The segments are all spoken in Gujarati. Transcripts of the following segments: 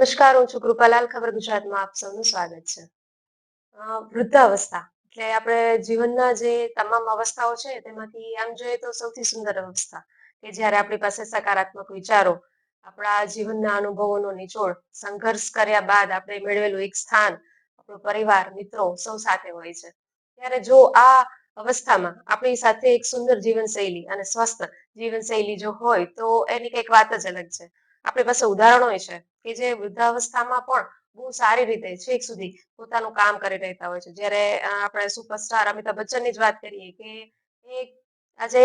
નમસ્કાર, હું છું કૃપાલાલ, ખબર ગુજરાતમાં આપ સૌનું સ્વાગત છે. વૃદ્ધાવસ્થા, એટલે આપણે જીવનના જે તમામ અવસ્થાઓ છે, તેમાંથી આમ જોઈએ તો સૌથી સુંદર અવસ્થા કે જ્યારે આપણી પાસે સકારાત્મક વિચારો, આપણા જીવનના અનુભવોનો નિચોડ, સંઘર્ષ કર્યા બાદ આપણે મેળવેલું એક સ્થાન, આપણો પરિવાર, મિત્રો સૌ સાથે હોય છે. ત્યારે જો આ અવસ્થામાં આપણી સાથે એક સુંદર જીવનશૈલી અને સ્વસ્થ જીવનશૈલી જો હોય તો એની કંઈક વાત જ અલગ છે. આપણી પાસે ઉદાહરણો છે. કે જે વૃદ્ધાવસ્થામાં પણ બહુ સારી રીતે છેક સુધી પોતાનું કામ કરી રહેતા હોય છે. જ્યારે આપણે સુપરસ્ટાર અમિતાભ બચ્ચનની જ વાત કરીએ કે એ આજે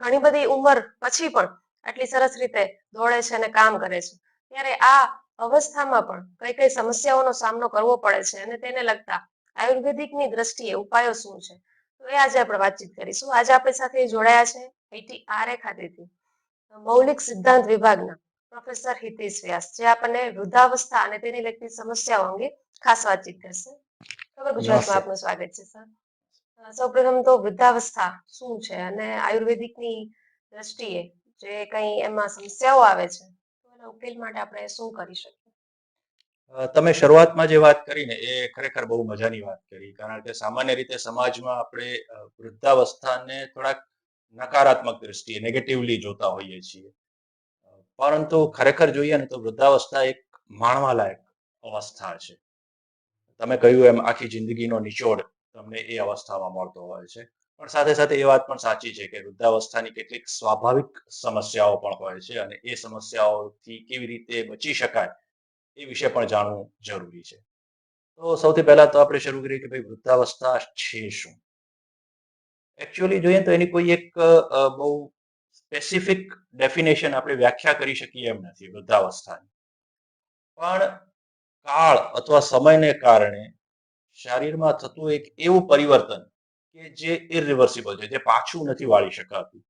ઘણી બધી ઉંમર પછી પણ આટલી સરસ રીતે દોડે છે અને કામ કરે છે. ત્યારે આ અવસ્થામાં પણ કઈ કઈ સમસ્યાઓનો સામનો કરવો પડે છે અને તેને લગતા આયુર્વેદિકની દ્રષ્ટિએ ઉપાયો શું છે? તો એ આજે આપણે વાતચીત કરીશું. આજે આપણી સાથે જોડાયા છે આઈટી આરએ ખાતેથી. મૌલિક સિદ્ધાંત વિભાગના પ્રોફેસર હિતેશ વ્યાસ જે આપણને વૃદ્ધાવસ્થા અને તેની લગતી સમસ્યાઓ અંગે ખાસ વાતચીત કરશે. ખબર ગુજરાતમાં આપનું સ્વાગત છે સર. સૌપ્રથમ તો વૃદ્ધાવસ્થા શું છે અને આયુર્વેદિકની દ્રષ્ટિએ જે કંઈ એમાં સમસ્યાઓ આવે છે તો એના ઉકેલ માટે આપણે શું કરી શકીએ? તમે શરૂઆતમાં જે વાત કરી ને એ ખરેખર બહુ મજાની વાત કરી કારણ કે સામાન્ય રીતે સમાજમાં આપણે વૃદ્ધાવસ્થાને થોડાક નકારાત્મક દ્રષ્ટિએ નેગેટિવલી જોતા હોઈએ છીએ. પરંતુ ખરેખર જોઈએ ને તો વૃદ્ધાવસ્થા એક માણવા લાયક અવસ્થા છે. તમે કહ્યું એમ આખી જિંદગીનો નિચોડ તમને એ અવસ્થામાં મળતો હોય છે. પણ સાથે સાથે એ વાત પણ સાચી છે કે વૃદ્ધાવસ્થાની કેટલીક સ્વાભાવિક સમસ્યાઓ પણ હોય છે અને એ સમસ્યાઓથી કેવી રીતે બચી શકાય એ વિશે પણ જાણવું જરૂરી છે. તો સૌથી પહેલા તો આપણે શરૂ કરીએ કે ભાઈ વૃદ્ધાવસ્થા છે શું? એકચ્યુઅલી જોઈએ તો એની કોઈ એક બહુ સ્પેસિફિક ડેફિનેશન આપણે વ્યાખ્યા કરી શકીએ એમ નથી વૃદ્ધાવસ્થાની. પણ કાળ અથવા સમયને કારણે શરીરમાં થતું એક એવું પરિવર્તન કે જે ઇરિવર્સિબલ છે, જે પાછું નથી વાળી શકાતું.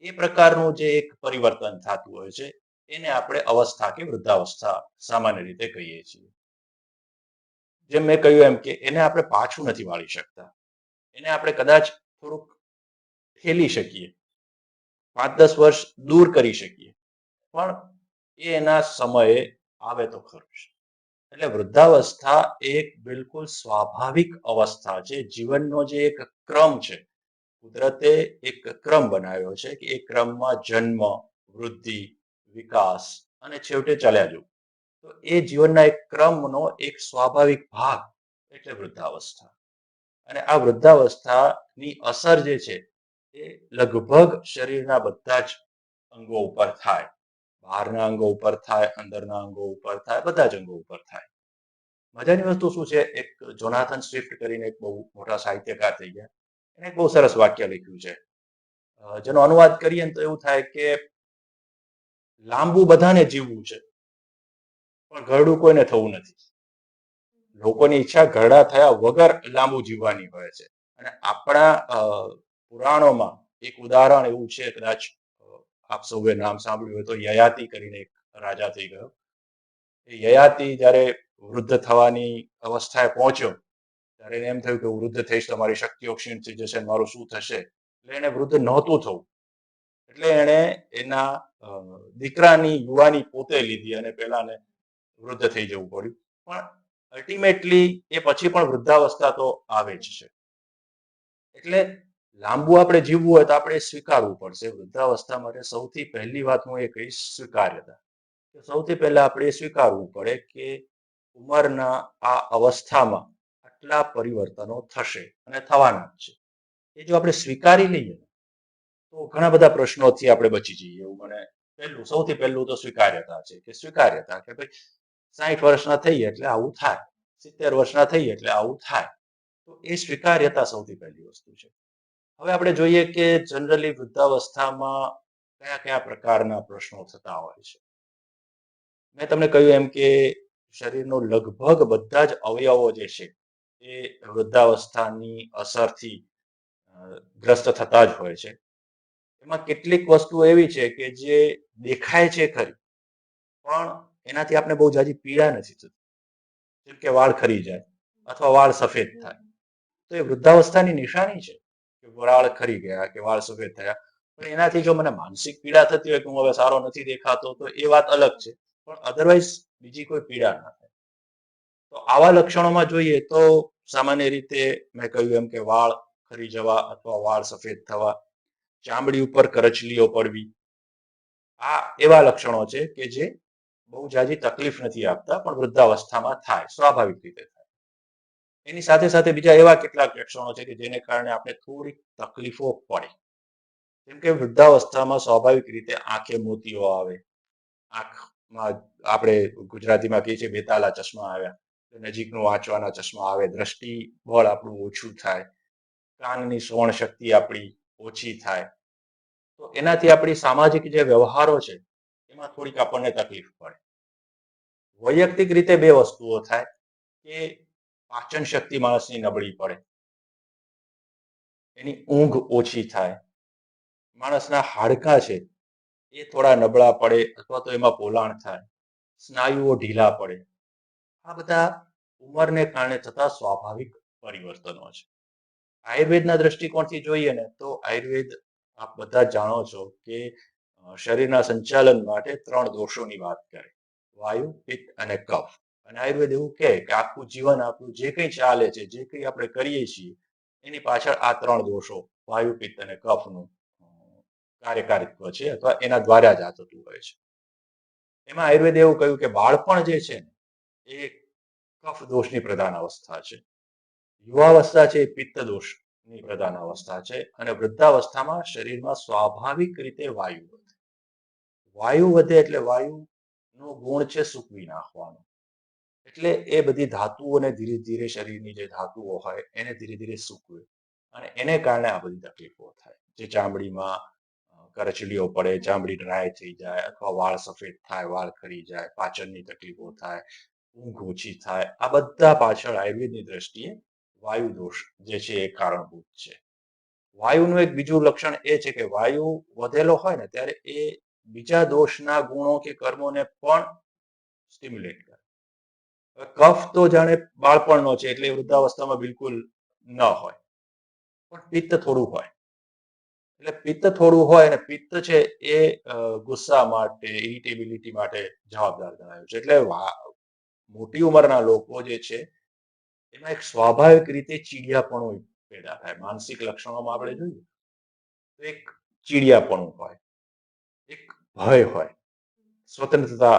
એ પ્રકારનું જે એક પરિવર્તન થતું હોય છે, એને આપણે અવસ્થા કે વૃદ્ધાવસ્થા સામાન્ય રીતે કહીએ છીએ. જેમ મેં કહ્યું એમ કે એને આપણે પાછું નથી વાળી શકતા. એને આપણે કદાચ થોડુંક ઠેલી શકીએ. પાંચ દસ વર્ષ દૂર કરી શકીએ. પણ એ એના સમયે આવે તો ખરું. એટલે વૃદ્ધાવસ્થા એક બિલકુલ સ્વાભાવિક અવસ્થા છે. જીવનનો જે એક ક્રમ છે, કુદરતે એક ક્રમ બનાવ્યો છે કે એ ક્રમમાં જન્મ, વૃદ્ધિ, વિકાસ અને છેવટે ચાલ્યા જવું. તો એ જીવનના એક ક્રમનો એક સ્વાભાવિક ભાગ એટલે વૃદ્ધાવસ્થા. અને આ વૃદ્ધાવસ્થાની અસર જે છે એ લગભગ શરીરના બધા જ અંગો ઉપર થાય. બહારના અંગો ઉપર થાય, અંદરના અંગો ઉપર થાય, બધા જ અંગો ઉપર થાય. મજાની વસ્તુ શું છે? એક જોનાથન સ્વિફ્ટ કરીને એક બહુ મોટા સાહિત્યકાર થઈ ગયા. એને એક બહુ સરસ વાક્ય લખ્યું છે. જેનો અનુવાદ કરીએ ને તો એવું થાય કે લાંબુ બધાને જીવવું છે, પણ ઘરડું કોઈને થવું નથી. લોકોની ઈચ્છા ઘરડા થયા વગર લાંબુ જીવવાની હોય છે. અને આપણા પુરાણોમાં એક ઉદાહરણ એવું છે, કદાચ આપ સૌએ નામ સાંભળ્યું હોય તો, યયાતિ કરીને એક રાજા થઈ ગયો. એ યયાતિ જ્યારે વૃદ્ધ થવાની અવસ્થાએ પહોંચ્યો, ત્યારે એને એમ થયું કે વૃદ્ધ થઈશ તો મારી શક્તિઓ ક્ષીણ થઈ જશે, મારું શું થશે? એટલે એને વૃદ્ધ નહોતું થવું. એટલે એણે એના દીકરાની યુવાની પોતે લીધી અને પેલાને વૃદ્ધ થઈ જવું પડ્યું. પણ અલ્ટિમેટલી એ પછી પણ વૃદ્ધાવસ્થા તો આવે જ છે. એટલે લાંબુ આપણે જીવવું હોય તો આપણે સ્વીકારવું પડશે. વૃદ્ધાવસ્થા માટે સૌથી પહેલી વાત હું એ કહીશ, સ્વીકાર્યતા. સૌથી પહેલા આપણે સ્વીકારવું પડે કે ઉંમરના આ અવસ્થામાં આટલા પરિવર્તનો થશે અને થવાના જ છે. એ જો આપણે સ્વીકારી લઈએ તો ઘણા બધા પ્રશ્નોથી આપણે બચી જઈએ એવું મને પહેલું, સૌથી પહેલું તો સ્વીકાર્યતા છે કે સ્વીકાર્યતા કે ભાઈ સાહીઠ વર્ષના થઈએ એટલે આવું થાય. સિત્તેર વર્ષના થઈએ એટલે આવું થાય. તો એ સ્વીકાર્યતા સૌથી પહેલી વસ્તુ છે. હવે આપણે જોઈએ કે જનરલી વૃદ્ધાવસ્થામાં કયા કયા પ્રકારના પ્રશ્નો થતા હોય છે. મેં તમને કહ્યું એમ કે શરીરનો લગભગ બધા જ અવયવો જે છે, એ વૃદ્ધાવસ્થાની અસરથી ગ્રસ્ત થતા જ હોય છે. એમાં કેટલીક વસ્તુઓ એવી છે કે જે દેખાય છે ખરી, પણ એનાથી આપણે બહુ જાજી પીડા નથી થતી. જેમ કે વાળ ખરી જાય, અથવા વાળ સફેદ થાય. તો એ વૃદ્ધાવસ્થાની નિશાની છે. વાળ ખરી ગયા કે વાળ સફેદ થયા. પણ એનાથી જો મને માનસિક પીડા થતી હોય કે હું હવે સારો નથી દેખાતો, તો એ વાત અલગ છે. પણ અધરવાઇઝ બીજી કોઈ પીડા ના થાય. તો આવા લક્ષણોમાં જોઈએ તો સામાન્ય રીતે મેં કહ્યું એમ કે વાળ ખરી જવા અથવા વાળ સફેદ થવા, ચામડી ઉપર કરચલીઓ પડવી, આ એવા લક્ષણો છે કે જે બહુ જાજી તકલીફ નથી આપતા પણ વૃદ્ધાવસ્થામાં થાય, સ્વાભાવિક રીતે થાય. એની સાથે સાથે બીજા એવા કેટલાક લક્ષણો છે કે જેને કારણે આપણે થોડીક તકલીફો પડે. જેમ કે વૃદ્ધાવસ્થામાં સ્વાભાવિક રીતે આંખે મોતીઓ આવે. આંખમાં આપણે ગુજરાતીમાં કહીએ છીએ બેતાલા ચશ્મા આવ્યા. નજીકનું વાંચવાના ચશ્મા આવે દ્રષ્ટિ બળ આપણું ઓછું થાય, કાનની શ્રવણ શક્તિ આપણી ઓછી થાય. તો એનાથી આપણી સામાજિક જે વ્યવહારો છે, એમાં થોડીક આપણને તકલીફ પડે. વૈયક્તિક રીતે બે વસ્તુઓ થાય કે પાચન શક્તિ માણસની નબળી પડે. એની ઊંઘ ઓછી થાય. માણસના હાડકાં છે, એ થોડા નબળા પડે અથવા તો એમાં પોલાણ થાય. સ્નાયુઓ ઢીલા પડે. આ બધા ઉંમરને કારણે થતા સ્વાભાવિક પરિવર્તનો છે. આયુર્વેદના દ્રષ્ટિકોણથી જોઈએ ને, તો આયુર્વેદ આપ બધા જાણો છો કે શરીરના સંચાલન માટે ત્રણ દોષોની વાત કરે. વાયુ, પિત્ત અને કફ. અને આયુર્વેદ એવું કે આખું જીવન આપણું જે કંઈ ચાલે છે, જે કંઈ આપણે કરીએ છીએ, એની પાછળ આ ત્રણ દોષો, વાયુ પિત્ત અને કફનું કાર્યકારિત્વ છે અથવા એના દ્વારા જ આ થતું હોય છે. એમાં આયુર્વેદ એવું કહ્યું કે બાળપણ જે છે ને, એ કફ દોષની પ્રધાન અવસ્થા છે. યુવાવસ્થા છે એ પિત્ત દોષની પ્રધાન અવસ્થા છે અને વૃદ્ધાવસ્થામાં શરીરમાં સ્વાભાવિક રીતે વાયુ વધે. વાયુ વધે એટલે વાયુનો ગુણ છે સૂકવી નાખવાનો. એટલે એ બધી ધાતુઓને ધીરે ધીરે શરીરની જે ધાતુઓ હોય એને ધીરે ધીરે સૂકવે. અને એને કારણે આ બધી તકલીફો થાય. જે ચામડીમાં કરચડીઓ પડે, ચામડી ડ્રાય થઈ જાય અથવા વાળ સફેદ થાય, વાળ ખરી જાય, પાચનની તકલીફો થાય, ઊંઘ ઓછી થાય, આ બધા પાછળ આયુર્વેદની દ્રષ્ટિએ વાયુ દોષ જે છે એ કારણભૂત છે. વાયુનું એક બીજું લક્ષણ એ છે કે વાયુ વધેલો હોય ને ત્યારે એ બીજા દોષના ગુણો કે કર્મોને પણ સ્ટિમ્યુલેટ કફ તો જાણે બાળપણનો છે, એટલે વૃદ્ધાવસ્થામાં બિલકુલ ન હોય. પણ પિત્ત થોડું હોય. એટલે પિત્ત થોડું હોય અને પિત્ત છે એ ગુસ્સા માટે ઇરિટેબિલિટી માટે જવાબદાર ગણાયું છે. એટલે મોટી ઉંમરના લોકો જે છે, એમાં એક સ્વાભાવિક રીતે ચીડિયાપણું પેદા થાય. માનસિક લક્ષણોમાં આપણે જોઈએ તો એક ચીડિયાપણું હોય, એક ભય હોય. સ્વતંત્રતા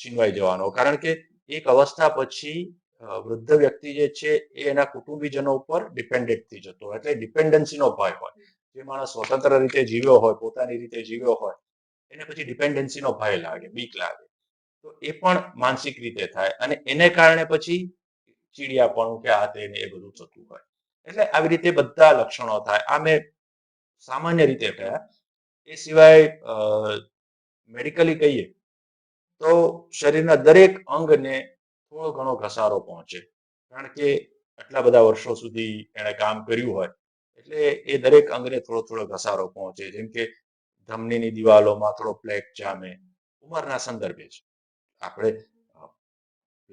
છીનવાઈ જવાનો. કારણ કે એક અવસ્થા પછી વૃદ્ધ વ્યક્તિ જે છે એ એના કુટુંબીજનો ઉપર ડિપેન્ડેન્ટ થઈ જતો હોય. એટલે ડિપેન્ડન્સીનો ભય હોય. જે માણસ સ્વતંત્ર રીતે જીવ્યો હોય, પોતાની રીતે જીવ્યો હોય, એને પછી ડિપેન્ડન્સીનો ભય લાગે, બીક લાગે. તો એ પણ માનસિક રીતે થાય અને એને કારણે પછી ચીડિયાપણું કે આ તેને એ બધું થતું હોય. એટલે આવી રીતે બધા લક્ષણો થાય. આ મેં સામાન્ય રીતે થયા એ સિવાય મેડિકલી કહીએ તો શરીરના દરેક અંગને થોડો ઘણો ઘસારો પહોંચે. કારણ કે આટલા બધા વર્ષો સુધી એણે કામ કર્યું હોય, એટલે એ દરેક અંગને થોડો થોડો ઘસારો પહોંચે. જેમ કે ધમનીની દિવાલોમાં થોડો પ્લેક જામે, ઉંમરના સંદર્ભે છે આપણે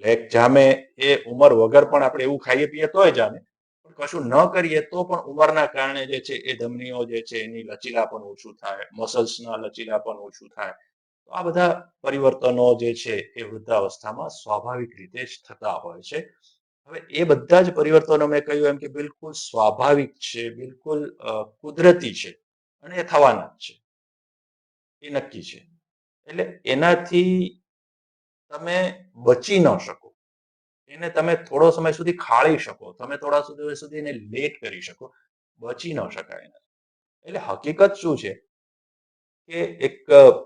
પ્લેક જામે એ ઉંમર વગર પણ આપણે એવું ખાઈએ પીએ તોય જામે. પણ કશું ન કરીએ તો પણ ઉંમરના કારણે જે છે એ ધમનીઓ જે છે એની લચીલાપણ ઓછું થાય મસલ્સના લચીલાપણ ઓછું થાય. તો આ બધા પરિવર્તનો જે છે એ વૃદ્ધાવસ્થામાં સ્વાભાવિક રીતે જ થતા હોય છે. હવે એ બધા જ પરિવર્તનો મેં કહ્યું એમ કે બિલકુલ સ્વાભાવિક છે, બિલકુલ કુદરતી છે અને એ થવાના જ છે. એ નક્કી છે. એટલે એનાથી તમે બચી ન શકો. એને તમે થોડો સમય સુધી ખાળી શકો. તમે થોડા સુધી સુધી એને લેટ કરી શકો. બચી ન શકાય. એટલે હકીકત શું છે? કે એક,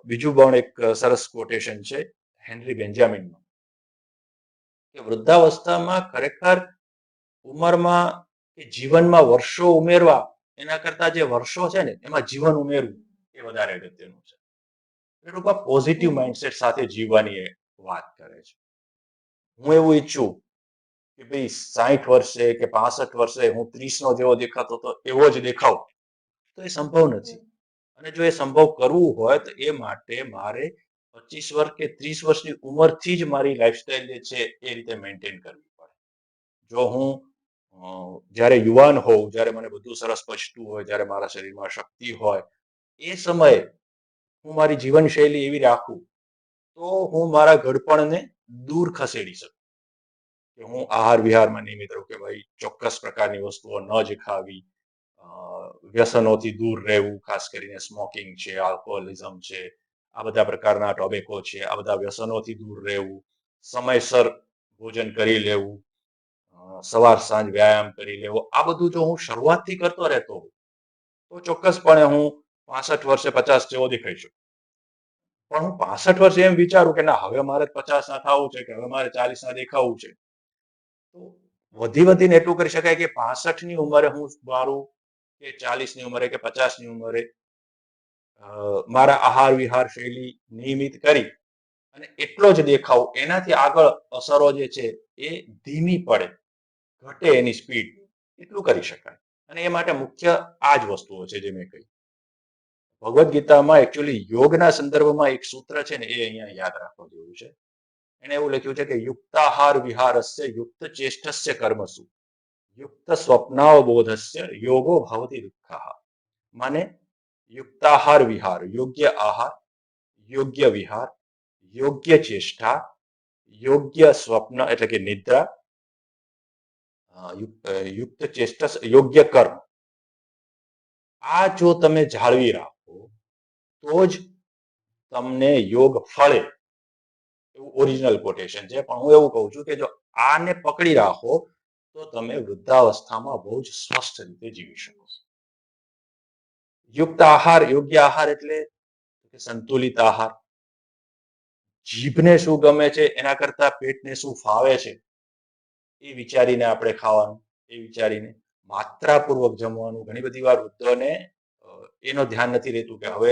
બીજું પણ એક સરસ કોટેશન છે, હેનરી બેન્જામિનનું. કે વૃદ્ધાવસ્થામાં ખરેખર ઉંમરમાં કે જીવનમાં વર્ષો ઉમેરવા, એના કરતા જે વર્ષો છે ને, એમાં જીવન ઉમેરવું એ વધારે અગત્યનું છે. ટૂંકમાં પોઝિટિવ માઇન્ડસેટ સાથે જીવવાની એ વાત કરે છે. હું એવું ઈચ્છું કે ભાઈ સાહીઠ વર્ષે કે પાસઠ વર્ષે હું ત્રીસનો જેવો દેખાતો હતો એવો જ દેખાવ, તો એ સંભવ નથી. અને જો એ સંભવ કરવું હોય તો એ માટે મારે પચીસ વર્ષ કે ત્રીસ વર્ષની ઉંમરથી જ મારી લાઈફસ્ટાઈલ જે છે એ રીતે મેન્ટેન કરવી પડે. જો હું જ્યારે યુવાન હોઉં, જ્યારે મને બધું સરસ પચતું હોય, જ્યારે મારા શરીરમાં શક્તિ હોય, એ સમયે હું મારી જીવનશૈલી એવી રાખું, તો હું મારા ઘડપણને દૂર ખસેડી શકું. કે હું આહાર વિહારમાં નિયમિત રહું, કે ભાઈ ચોક્કસ પ્રકારની વસ્તુઓ ન જ ખાવી વ્યસનોથી દૂર રહેવું ખાસ કરીને સ્મોકિંગ છે આલ્કોહોલિઝમ છે આ બધા પ્રકારના ટોબેકો છે, આ બધા વ્યસનોથી દૂર રહેવું, સમયસર ભોજન કરી લેવું સવાર સાંજ વ્યાયામ કરી લેવો, આ બધું જો હું શરૂઆતથી કરતો રહેતો તો ચોક્કસપણે હું પાસઠ વર્ષે પચાસ જેવો દેખાઈ શકું. પણ હું પાસઠ વર્ષે એમ વિચારું કે ના, હવે મારે પચાસ ના થવું છે, કે હવે મારે ચાલીસ ના દેખાવું છે. તો વધી વધીને એટલું કરી શકાય કે પાસઠની ઉંમરે હું મારું કે ચાલીસની ઉંમરે કે પચાસની ઉંમરે મારા આહાર વિહાર શૈલી નિયમિત કરી અને એટલો જ દેખાવ એનાથી આગળ અસરો જે છે એ ધીમી પડે, ઘટે એની સ્પીડ, એટલું કરી શકાય. અને એ માટે મુખ્ય આ જ વસ્તુઓ છે જે મેં કહી. ભગવદ્ ગીતામાં એકચ્યુઅલી યોગના સંદર્ભમાં એક સૂત્ર છે ને એ અહીંયા યાદ રાખવા જેવું છે. એને એવું લખ્યું છે કે યુક્તાહાર વિહારસ્ય યુક્ત ચેષ્ટસ્ય કર્મસુ. યુક્ત સ્વપ્નાવબોધસ્ય યોગો ભવતી દુઃખઃ માને યુક્તાહાર વિહાર યોગ્ય આહાર યોગ્ય વિહાર યોગ્ય ચેષ્ટા યોગ્ય સ્વપ્ન એટલે કે નિદ્રા અ, યુક્ત અ, યુક્ત ચેષ્ટા યોગ્ય કર્મ આ જો તમે જાળવી રાખો તો જ તમને યોગ ફળે એવું ઓરિજિનલ કોટેશન છે પણ હું એવું કહું છું કે જો આને પકડી રાખો તો તમે વૃદ્ધાવસ્થામાં બહુ જ સ્વસ્થ રીતે જીવી શકો યુક્ત આહાર, યોગ્ય આહાર એટલે સંતુલિત આહાર. જીભને શું ગમે છે, એના કરતા પેટને શું ફાવે છે, એ વિચારીને આપણે ખાવાનું, એ વિચારીને માત્રાપૂર્વક જમવાનું. ઘણી બધી વાર વૃદ્ધોને એનો ધ્યાન નથી રહેતું કે હવે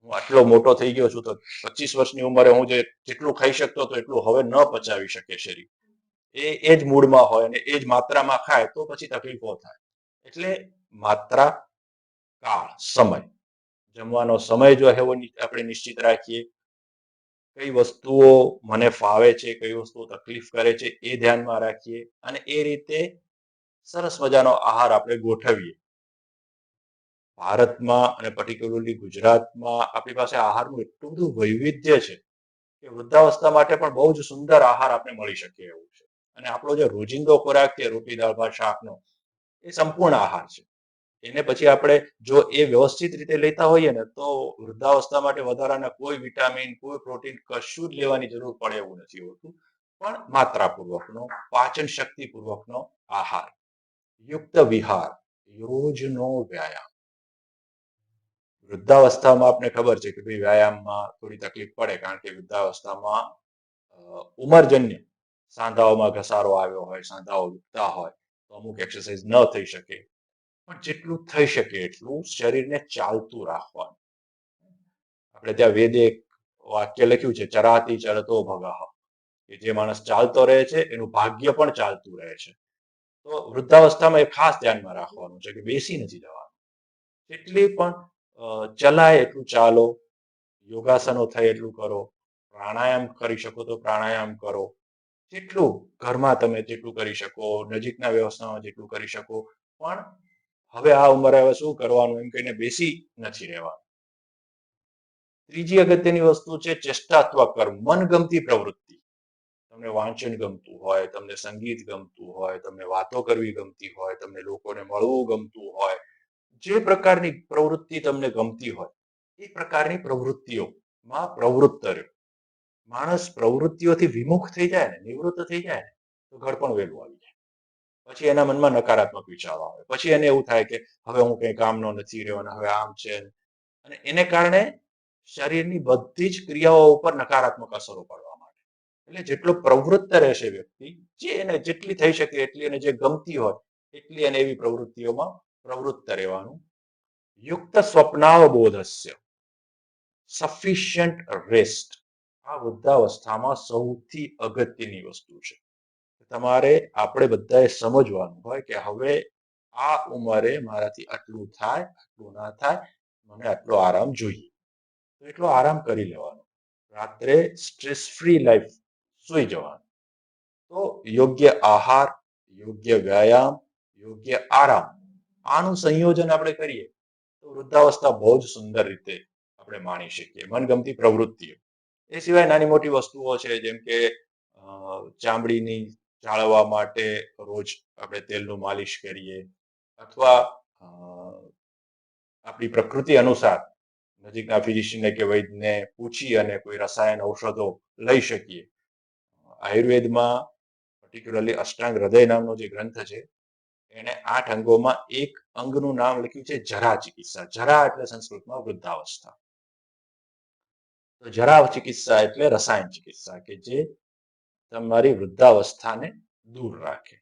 હું આટલો મોટો થઈ ગયો છું તો પચીસ વર્ષની ઉંમરે હું જે, જેટલું ખાઈ શકતો હતો એટલું હવે ન પચાવી શકે શરીર. એ એ જ મૂડમાં હોય અને એ જ માત્રામાં ખાય તો પછી તકલીફો થાય. એટલે માત્રા, કાળ, સમય. જમવાનો સમય જો એવો આપણે નિશ્ચિત રાખીએ, કઈ વસ્તુઓ મને ફાવે છે, કઈ વસ્તુઓ તકલીફ કરે છે, એ ધ્યાનમાં રાખીએ અને એ રીતે સરસ મજાનો આહાર આપણે ગોઠવીએ. ભારતમાં અને પર્ટિક્યુલરલી ગુજરાતમાં આપણી પાસે આહારનું એટલું બધું વૈવિધ્ય છે કે વૃદ્ધાવસ્થા માટે પણ બહુ જ સુંદર આહાર આપણે મળી શકે એવું છે. અને આપણો જે રોજિંદો ખોરાક છે, રોટી દાળ, ભાત, શાકનો, એ સંપૂર્ણ આહાર છે. એને પછી આપણે જો એ વ્યવસ્થિત રીતે લેતા હોઈએ ને, તો વૃદ્ધાવસ્થા માટે વધારાના કોઈ વિટામિન, કોઈ પ્રોટીન કશું જ લેવાની જરૂર પડે એવું નથી હોતું. પણ માત્રાપૂર્વકનો, પાચન શક્તિપૂર્વકનો આહાર. યુક્ત વિહાર, રોજનો વ્યાયામ. વૃદ્ધાવસ્થામાં આપને ખબર છે કે ભાઈ વ્યાયામમાં થોડી તકલીફ પડે, કારણ કે વૃદ્ધાવસ્થામાં ઉંમરજન્ય સાંધાઓમાં ઘસારો આવ્યો હોય, સાંધાઓ દુખતા હોય, તો અમુક એક્સરસાઇઝ ન થઈ શકે. પણ જેટલું થઈ શકે એટલું શરીરને ચાલતું રાખવાનું. આપણે ત્યાં વેદે એક વાક્ય લખ્યું છે, ચરાતી ચરતો ભગાહ કે જે માણસ ચાલતો રહે છે, એનું ભાગ્ય પણ ચાલતું રહે છે. તો વૃદ્ધાવસ્થામાં એ ખાસ ધ્યાનમાં રાખવાનું છે કે બેસી નથી જવાનું. જેટલી પણ ચલાય એટલું ચાલો, યોગાસનો થાય એટલું કરો, પ્રાણાયામ કરી શકો તો પ્રાણાયામ કરો જેટલું ઘરમાં તમે જેટલું કરી શકો, નજીકના વ્યવસ્થામાં જેટલું કરી શકો, પણ હવે આ ઉંમરે હવે શું કરવાનું? એમ કહીને બેસી નથી રહેવાનું. ત્રીજી અગત્યની વસ્તુ છે ચેષ્ટાત્મક કર્મ, મનગમતી પ્રવૃત્તિ. તમને વાંચન ગમતું હોય, તમને સંગીત ગમતું હોય, તમને વાતો કરવી ગમતી હોય, તમને લોકોને મળવું ગમતું હોય, જે પ્રકારની પ્રવૃત્તિ તમને ગમતી હોય, એ પ્રકારની પ્રવૃત્તિઓમાં પ્રવૃત્ત રહ્યો. માણસ પ્રવૃત્તિઓથી વિમુખ થઈ જાય ને, નિવૃત્ત થઈ જાય ને, તો ઘડપણ વહેલું આવી જાય. પછી એના મનમાં નકારાત્મક વિચારો આવે. પછી એને એવું થાય કે, હવે હું કઈ કામનો નથી રહ્યો અને હવે આમ છે અને એને કારણે શરીરની બધી જ ક્રિયાઓ ઉપર નકારાત્મક અસરો પડવા માટે એટલે જેટલો પ્રવૃત્ત રહેશે વ્યક્તિ, જે એને જેટલી થઈ શકે એટલી એને જે ગમતી હોય, એટલી એને એવી પ્રવૃત્તિઓમાં પ્રવૃત્ત રહેવાનું. યુક્ત સ્વપ્નાવબોધસ્ય. સફિશિયન્ટ રેસ્ટ આ વૃદ્ધાવસ્થામાં સૌથી અગત્યની વસ્તુ છે. તમારે આપણે બધાએ સમજવાનું હોય કે હવે આ ઉંમરે મારાથી આટલું થાય, આટલું ના થાય, મને આટલો આરામ જોઈએ. તો એટલો આરામ કરી લેવાનો. રાત્રે સ્ટ્રેસ ફ્રી લાઈફ સુઈ જવાનું. તો યોગ્ય આહાર, યોગ્ય વ્યાયામ, યોગ્ય આરામ, આનું સંયોજન આપણે કરીએ તો વૃદ્ધાવસ્થા બહુ જ સુંદર રીતે આપણે માણી શકીએ. મનગમતી પ્રવૃત્તિઓ. એ સિવાય નાની મોટી વસ્તુઓ છે, જેમ કે ચામડીની જાળવવા માટે રોજ આપણે તેલનું માલિશ કરીએ અથવા આપણી પ્રકૃતિ અનુસાર નજીકના ફિઝિશિયનને કે વૈદ્યને પૂછી અને કોઈ રસાયણ ઔષધો લઈ શકીએ. આયુર્વેદમાં પર્ટિક્યુલરલી અષ્ટાંગ હૃદય નામનો જે ગ્રંથ છે એણે આઠ અંગોમાં એક અંગનું નામ લખ્યું છે, જરા ચિકિત્સા. જરા એટલે સંસ્કૃતમાં વૃદ્ધાવસ્થા. તો જરા ચિકિત્સા એટલે રસાયણ ચિકિત્સા કે જે તમારી વૃદ્ધાવસ્થાને દૂર રાખે.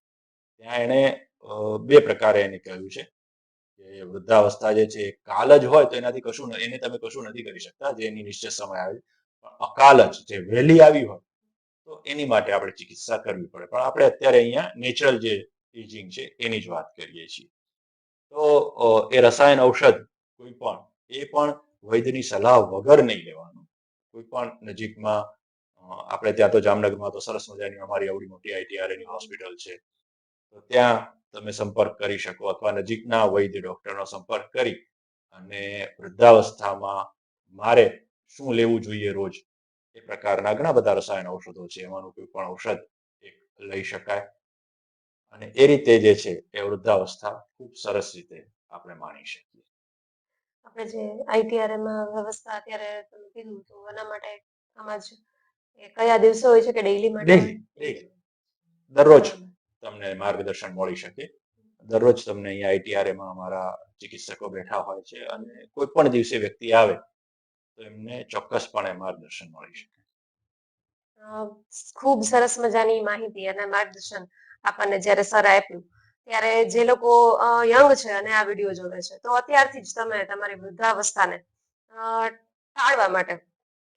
ત્યાં એને બે પ્રકારે એને કહ્યું છે કે વૃદ્ધાવસ્થા જે છે કાલ જ હોય તો એનાથી કશું એને તમે કશું નથી કરી શકતા જે એની નિશ્ચિત સમય આવે પણ અકાલ જ, જે વહેલી આવી હોય તો એની માટે આપણે ચિકિત્સા કરવી પડે. પણ આપણે અત્યારે અહીંયા નેચરલ જે એજિંગ છે એની જ વાત કરીએ છીએ. તો એ રસાયણ ઔષધ કોઈ પણ, એ પણ વૈદ્યની સલાહ વગર નહીં લેવાનું. કોઈ પણ નજીકમાં આપણે ત્યાં તો જામનગરમાં તો સરસ મજાની અમારી આવડી મોટી આઈટીઆરની હોસ્પિટલ છે. તો ત્યાં તમે સંપર્ક કરી શકો અથવા નજીકના વૈદ્ય ડોક્ટરનો સંપર્ક કરી અને વૃદ્ધાવસ્થામાં મારે શું લેવું જોઈએ રોજ એ પ્રકારના ઘણા બધા રસાયણ ઔષધો છે. એમાંનું કોઈ પણ ઔષધ એક લઈ શકાય. અને એ રીતે જે છે એ વૃદ્ધાવસ્થા ખૂબ સરસ રીતે આપણે માણી શકીએ. આપણે જે આઈટીઆરએમાં વ્યવસ્થા અત્યારે તમે કીધું તો એના માટે આમાં જ એ કયા દિવસો હોય છે કે ડેઈલી માટે. દરરોજ તમને માર્ગદર્શન મળી શકે. દરરોજ તમને અહીંયા આઈટીઆરએમાં અમારા ચિકિત્સકો બેઠા હોય છે અને કોઈ પણ દિવસે વ્યક્તિ આવે તો એમને ચોક્કસપણે માર્ગદર્શન મળી શકે. ખૂબ સરસ મજાની માહિતી અને માર્ગદર્શન આપણને જ્યારે સર આપ્યું. ત્યારે જે લોકો યંગ છે અને આ વીડિયો જોવે છે. તો અત્યારથી જ તમે તમારી વૃદ્ધાવસ્થાને ટાળવા માટે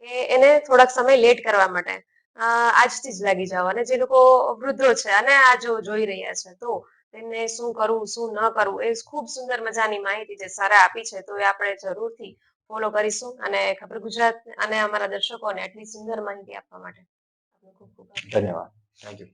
કે એને થોડાક સમય લેટ કરવા માટે આજથી જ લાગી જાઓ. અને જે લોકો વૃદ્ધો છે અને આ જો જોઈ રહ્યા છે, તો તેમને શું કરવું, શું ન કરવું એ ખૂબ સુંદર મજાની માહિતી જે સારા આપી છે, તો એ આપણે જરૂરથી ફોલો કરીશું અને ખબર ગુજરાત અને અમારા દર્શકોને આટલી સુંદર માહિતી આપવા માટે ખૂબ ખૂબ ધન્યવાદ. Thank you